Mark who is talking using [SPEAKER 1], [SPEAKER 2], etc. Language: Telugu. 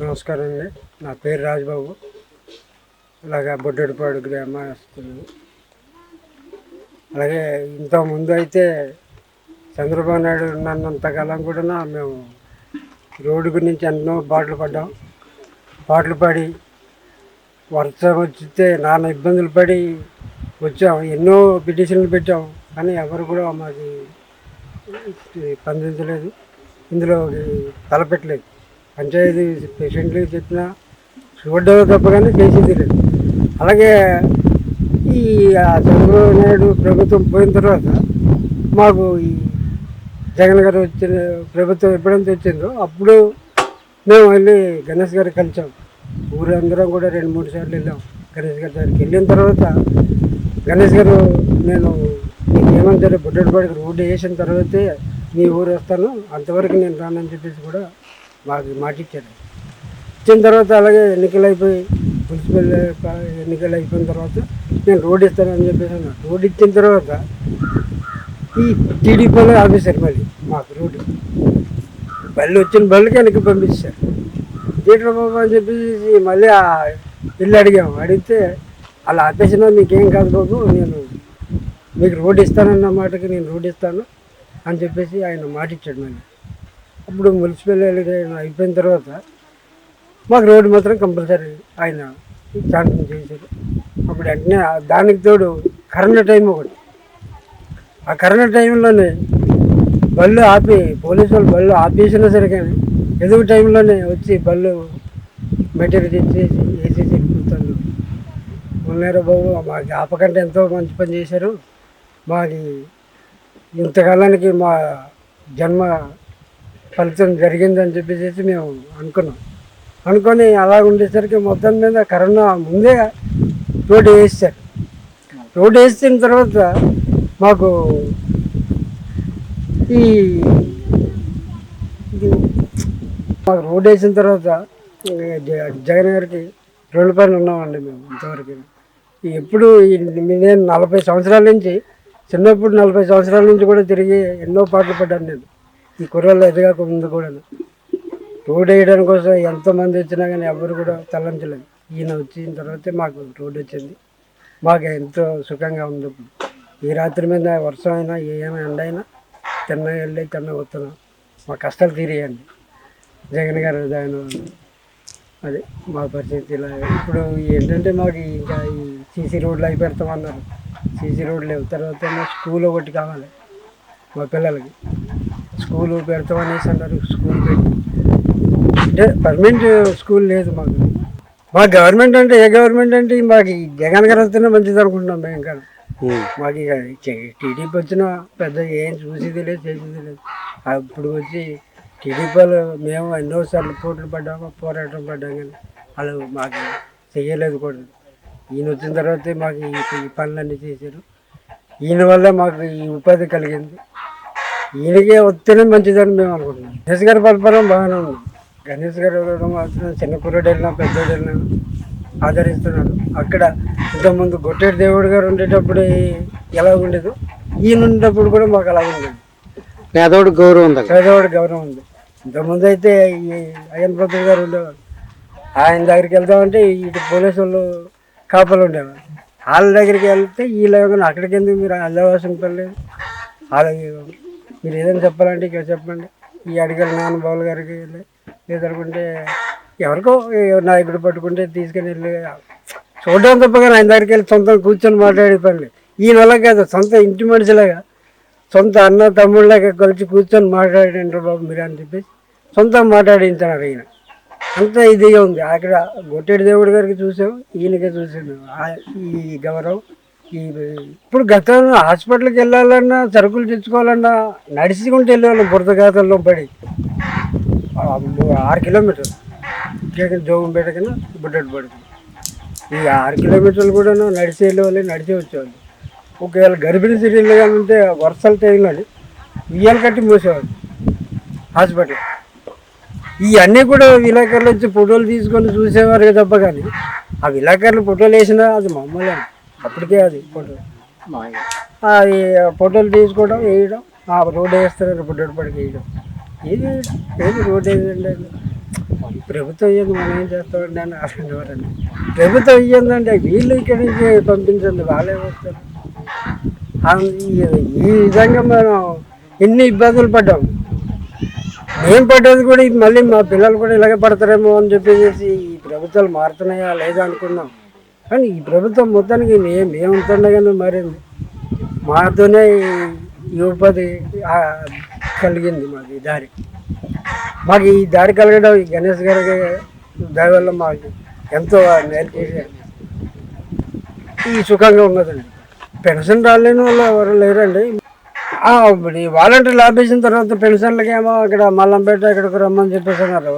[SPEAKER 1] నమస్కారం అండి. నా పేరు రాజబాబు. అలాగే బొడ్డడిపాడు గ్రామస్తులు అలాగే ఇంతకుముందు అయితే చంద్రబాబు నాయుడు ఉన్నంతకాలం కూడా మేము రోడ్డు గురించి ఎన్నో బాటలు పడ్డాం. పాటలు పడి వర్షం వచ్చితే నాన్న ఇబ్బందులు పడి వచ్చాం. ఎన్నో పిటిషన్లు పెట్టాం. కానీ ఎవరు కూడా మాకు స్పందించలేదు ఇందులో తలపెట్టలేదు పంచాయతీ పేషెంట్లు చెప్పినా చూడడం తప్ప కానీ చేసేది లేదు. అలాగే ఈ చంద్రబాబు నాయుడు ప్రభుత్వం పోయిన తర్వాత మాకు ఈ జగన్ గారు వచ్చిన ప్రభుత్వం ఎప్పుడైతే వచ్చిందో అప్పుడు మేము వెళ్ళి గణేష్ గారు కలిసాం. ఊరందరం కూడా రెండు మూడు సార్లు వెళ్ళాం గణేష్ గారి దగ్గరికి. వెళ్ళిన తర్వాత గణేష్ గారు నేను ఏమంటారు బుడ్డడిపాడికి రోడ్డు వేసిన తర్వాతే మీ ఊరు వస్తాను అంతవరకు నేను రానని చెప్పేసి కూడా మాకు మాట ఇచ్చారు. ఇచ్చిన తర్వాత అలాగే ఎన్నికలు అయిపోయి మున్సిపల్ ఎన్నికలు అయిపోయిన తర్వాత నేను రోడ్ ఇస్తానని చెప్పేసి అన్నా రోడ్ ఇచ్చిన తర్వాత ఈ టీడీపీలో ఆఫీసర్ మళ్ళీ మాకు రోడ్డు బళ్ళు వచ్చిన బళ్ళకి వెనక్కి పంపించారు. థియేటర్ బాబు అని చెప్పేసి మళ్ళీ ఆ ఇల్లు అడిగాము అడిగితే అలా ఆపేసినా మీకేం కాదు బాబు నేను మీకు రోడ్ ఇస్తానన్న మాటకి నేను రోడ్ ఇస్తాను అని చెప్పేసి ఆయన మాట ఇచ్చాడు మళ్ళీ. అప్పుడు మున్సిపల్ ఎలక్షన్ అయిపోయిన తర్వాత మాకు రోడ్డు మాత్రం కంపల్సరీ ఆయన శాంతం చేశారు. అప్పుడు వెంటనే దానికి తోడు కరోనా టైం ఒకటి. ఆ కరోనా టైంలోనే బళ్ళు ఆపి పోలీసు వాళ్ళు బళ్ళు ఆపేసినా సరే కానీ ఎదుగు టైంలోనే వచ్చి బళ్ళు మెటీరియల్ ఇచ్చేసి వేసేసి కూర్చొని ఉన్నారో బాబు మాకు ఆపకంటే ఎంతో మంచి పని చేశారు. మాది ఇంతకాలానికి మా జన్మ ఫలితం జరిగిందని చెప్పేసి మేము అనుకున్నాం. అనుకొని అలా ఉండేసరికి మొత్తం మీద కరోనా ముందే రోడ్డు వేసారు రోడ్డు వేసిన తర్వాత మాకు ఈ మాకు రోడ్డు వేసిన తర్వాత జగన్ గారికి రోడ్డు పైన ఉన్నామండి మేము ఇంతవరకు. ఎప్పుడు నేను నలభై సంవత్సరాల నుంచి చిన్నప్పుడు నలభై సంవత్సరాల నుంచి కూడా తిరిగి ఎన్నో పాటలు పడ్డాను నేను. ఈ కుర్రలు ఎదగాక ముందు కూడా రోడ్ వేయడానికి కోసం ఎంతమంది వచ్చినా కానీ ఎవరు కూడా తలంచలేదు. ఈయన వచ్చిన తర్వాతే మాకు రోడ్ వచ్చింది. మాకు ఎంతో సుఖంగా ఉంది ఈ రాత్రి మీద వర్షం అయినా ఏమైనా ఎండ అయినా తిన్న వెళ్ళి తిన్న వస్తున్నాం. మా కష్టాలు తీరేయండి. జగన్ గారు దాని అది మా పరిస్థితి ఇలా ఇప్పుడు ఏంటంటే మాకు ఇంకా ఈ సీసీ రోడ్లు అవి పెడతామన్నారు సీసీ రోడ్లు లేవు. తర్వాత స్కూల్ ఒకటి కావాలి మా పిల్లలకి. స్కూల్ పెడతామనేసి అన్నారు. స్కూల్ పెట్టి. అంటే పర్మనెంట్ స్కూల్ లేదు మాకు. మా గవర్నమెంట్ అంటే ఏ గవర్నమెంట్ అంటే మాకు జగన్ గారు వస్తేనే మంచిది అనుకుంటున్నాం మేము ఇంకా. మాకు ఇక టీడీపీ వచ్చిన పెద్ద ఏం చూసేది లేదు చేసేది లేదు. అప్పుడు వచ్చి టీడీపీలో మేము ఎన్నోసార్లు పోట్లు పడ్డాము పోరాటం పడ్డాం కానీ వాళ్ళు మాకు చేయలేదు కూడా. ఈయన వచ్చిన తర్వాతే మాకు ఈ- ఈ పనులన్నీ చేశారు. ఈయన వల్ల మాకు ఈ ఉపాధి కలిగింది. ఈయనకే వస్తేనే మంచిదని మేము అనుకుంటున్నాం. గణేష్ గారి పరిపాలన బాగానే ఉంది. గణేష్ గారు మాత్రం చిన్న కుర్రోడు వెళ్ళినా పెద్దోడు వెళ్ళినా ఆదరిస్తున్నాడు అక్కడ ఇంతకుముందు గొట్టేటి దేవుడు గారు ఉండేటప్పుడు ఎలా ఉండేదో? ఈయన ఉండేటప్పుడు కూడా మాకు అలా ఉండేది.
[SPEAKER 2] పేదోడు గౌరవం ఉంది
[SPEAKER 1] పేదవాడు గౌరవం ఉంది. ఇంతకుముందు అయితే ఈ అయ్యన్ ప్రసాద్ గారు ఉండేవారు ఆయన దగ్గరికి వెళ్తామంటే ఇటు పోలీసు వాళ్ళు కాపలు ఉండేవారు. వాళ్ళ దగ్గరికి వెళ్తే వీళ్ళ అక్కడికి ఎందుకు మీరు వెళ్ళవలసిన పని లేదు? వాళ్ళకి మీరు ఏదైనా చెప్పాలంటే ఇక్కడ చెప్పండి. ఈ అడిగారు నాన్న బాబుల గారికి వెళ్ళి లేదనుకుంటే ఎవరికో నాయకుడు పట్టుకుంటే తీసుకుని వెళ్ళి చూడడం తప్ప కానీ ఆయన దగ్గరికి వెళ్ళి సొంతం కూర్చొని మాట్లాడే పని ఈయన వల్ల కాదు సొంత ఇంటి మనిషిలాగా సొంత అన్న తమ్ముళ్ళగా కలిసి కూర్చొని మాట్లాడంటారు బాబు మీరు అని చెప్పేసి సొంతం మాట్లాడించారు ఈయన. అంత ఇదిగా ఉంది. అక్కడ గొట్టేటి దేవుడి గారికి చూసాం ఈయనకే చూసాను ఆ- ఈ గౌరవం. ఇప్పుడు గతంలో హాస్పిటల్కి వెళ్ళాలన్నా సరుకులు తెచ్చుకోవాలన్నా నడిచుకుంటూ వెళ్ళేవాళ్ళం బురద గాతల్లో పడి ఆరు కిలోమీటర్లు. ఇక్కడ జోగంపేట కన్నా పడుతుంది ఈ ఆరు కిలోమీటర్లు కూడా నడిచి వెళ్ళేవాళ్ళు నడిచి వచ్చేవాళ్ళు. ఒకవేళ గర్భిణీ స్త్రీలు కానీ ఉంటే వర్షాలు టైంలో ఉయ్యాలు కట్టి మూసేవాళ్ళు హాస్పిటల్. ఇవన్నీ కూడా విలేకరులు వచ్చి ఫోటోలు తీసుకొని చూసేవారు తప్ప కానీ ఆ విలేకరులు ఫోటోలు వేసినా అది మామూలు. అప్పటికే అది ఫోటో. అది ఫోటోలు తీసుకోవడం వేయడం ఆ రోడ్డు వేస్తారు బుడ్డడి పడికి వేయడం. ఏది ఏది రోడ్డు వేయండి ప్రభుత్వం ఇయ్యండి మనం ఏం చేస్తామండి అని అనేవారండి ప్రభుత్వం ఇయ్యందంటే వీళ్ళు ఇక్కడి నుంచి పంపించండి వాళ్ళే వస్తారు. ఈ- విధంగా మనం ఎన్ని ఇబ్బందులు పడ్డాం. మేము పడ్డది కూడా ఇది మళ్ళీ మా పిల్లలు కూడా ఇలాగే పడతారేమో అని చెప్పేసి ఈ ప్రభుత్వాలు మారుతున్నాయా లేదా అనుకున్నాం కానీ ఈ ప్రభుత్వం మొత్తానికి మేము మేము మారింది మాతోనే ఈ ఉపాధి కలిగింది మాకు ఈ దారి. మాకు ఈ దారి కలగడం ఈ గణేష్ గారికి దాని వల్ల మాకు ఎంతో మేలు ఈ సుఖంగా ఉన్నదండి. పెన్షన్ రాలేని వాళ్ళు ఎవరు లేరండి. ఇప్పుడు ఈ వాలంటీర్లు ఆపేసిన తర్వాత పెన్షన్లకేమో ఇక్కడ మల్లంపేట ఇక్కడికి రమ్మని చెప్పేసి అన్నారు.